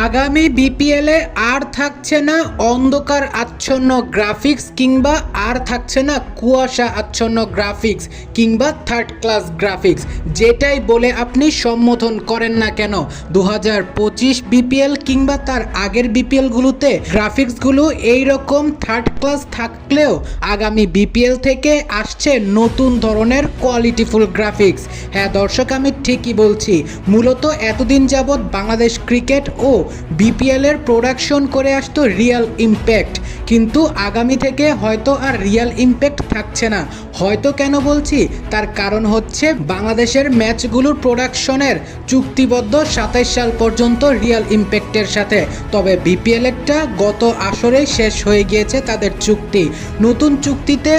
আগামী বিপিএলে আর থাকছে না অন্ধকার আচ্ছন্ন গ্রাফিক্স কিংবা আর থাকছে না কুয়াশা আচ্ছন্ন গ্রাফিক্স কিংবা থার্ড ক্লাস গ্রাফিক্স যেটাই বলে আপনি সম্বোধন করেন না কেন? দু হাজার পঁচিশ বিপিএল কিংবা তার আগের বিপিএলগুলোতে গ্রাফিক্সগুলো এইরকম থার্ড ক্লাস থাকলেও আগামী বিপিএল থেকে আসছে নতুন ধরনের কোয়ালিটিফুল গ্রাফিক্স হ্যাঁ দর্শক, আমি ঠিকই বলছি। মূলত এতদিন যাবৎ বাংলাদেশ ক্রিকেট ও বিপিএল এর প্রোডাকশন করে আসতো রিয়াল ইম্প্যাক্ট কিন্তু আগামী থেকে হয়তো আর রিয়াল ইম্প্যাক্ট থাকছে না। হয়তো কেন বলছি? তার কারণ হচ্ছে বাংলাদেশের ম্যাচগুলোর প্রোডাকশনের চুক্তিবদ্ধ সাতাইশ সাল পর্যন্ত রিয়াল ইম্প্যাক্টের সাথে। তবে বিপিএল একটা গত আসরেই শেষ হয়ে গিয়েছে তাদের চুক্তি। নতুন চুক্তিতে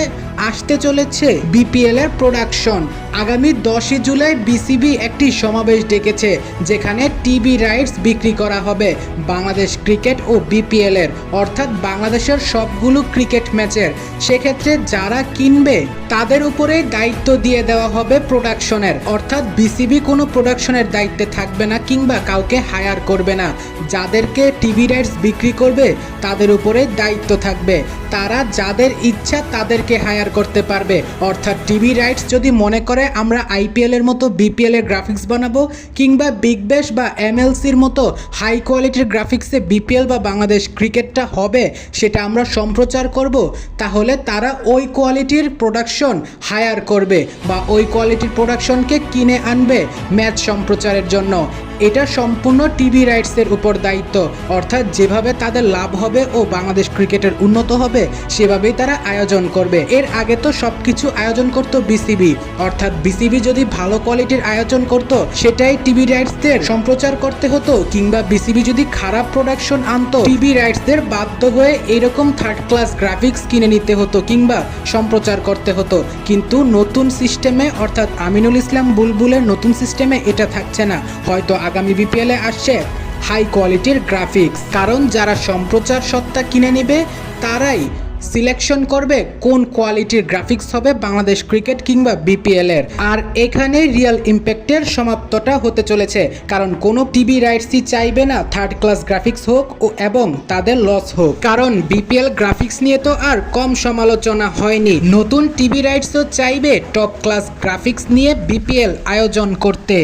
আসতে চলেছে বিপিএলের প্রোডাকশন আগামী দশই জুলাই বিসিবি একটি সমাবেশ ডেকেছে, যেখানে টিভি রাইটস বিক্রি করা হবে বাংলাদেশ ক্রিকেট ও বিপিএল এর, অর্থাৎ বাংলাদেশের সবগুলো ক্রিকেট ম্যাচের। সেক্ষেত্রে যারা কিনবে, তাদের উপরে দায়িত্ব দিয়ে দেওয়া হবে প্রোডাকশনের অর্থাৎ বিসিবি কোনো প্রোডাকশনের দায়িত্বে থাকবে না কিংবা কাউকে হায়ার করবে না। যাদেরকে টিভি রাইটস বিক্রি করবে, তাদের উপরে দায়িত্ব থাকবে। তারা যাদের ইচ্ছা তাদেরকে হায়ার করতে পারবে। অর্থাৎ টিভি রাইটস যদি মনে করে আমরা আইপিএলের মতো বিপিএলের গ্রাফিক্স বানাবো কিংবা বিগ ব্যাশ বা এমএলসির মতো হাই কোয়ালিটির গ্রাফিক্সে বিপিএল বা বাংলাদেশ ক্রিকেটটা হবে, সেটা আমরা সম্প্রচার করব। তাহলে তারা ওই কোয়ালিটির প্রোডাকশন হায়ার করবে বা ওই কোয়ালিটির প্রোডাকশনকে কিনে আনবে ম্যাচ সম্প্রচারের জন্য। এটা সম্পূর্ণ টিভি রাইটসের উপর দায়িত্ব। অর্থাৎ যেভাবে তাদের লাভ হবে ও বাংলাদেশ ক্রিকেটের উন্নত হবে, সেভাবেই তারা আয়োজন করবে। এর আগে তো সবকিছু আয়োজন করত বিসিবি। অর্থাৎ বিসিবি যদি ভালো কোয়ালিটির আয়োজন করত, সেটাই টিভি রাইটসদের সম্প্রচার করতে হতো। কিংবা বিসিবি যদি খারাপ প্রোডাকশন আনতো, টিভি রাইটসদের বাধ্য হয়ে এরকম থার্ড ক্লাস গ্রাফিক্স কিনে নিতে হতো কিংবা সম্প্রচার করতে হতো। কিন্তু নতুন সিস্টেমে অর্থাৎ আমিনুল ইসলাম বুলবুলের নতুন সিস্টেমে এটা থাকছে না। হয়তো আগামী বিপিএলে আসছে হাই কোয়ালিটির গ্রাফিক্স কারণ যারা সম্প্রচার সত্তা কিনে নেবে, তারাই সিলেকশন করবে কোন কোয়ালিটির গ্রাফিক্স হবে বাংলাদেশ ক্রিকেট কিংবা বিপিএল এর। আর এখানে রিয়াল ইম্প্যাক্টের সমাপ্তটা হতে চলেছে, কারণ কোনো টিভি রাইটসই চাইবে না থার্ড ক্লাস গ্রাফিক্স হোক ও এবং তাদের লস হোক। কারণ বিপিএল গ্রাফিক্স নিয়ে তো আর কম সমালোচনা হয়নি। নতুন টিভি রাইটসও চাইবে টপ ক্লাস গ্রাফিক্স নিয়ে বিপিএল আয়োজন করতে।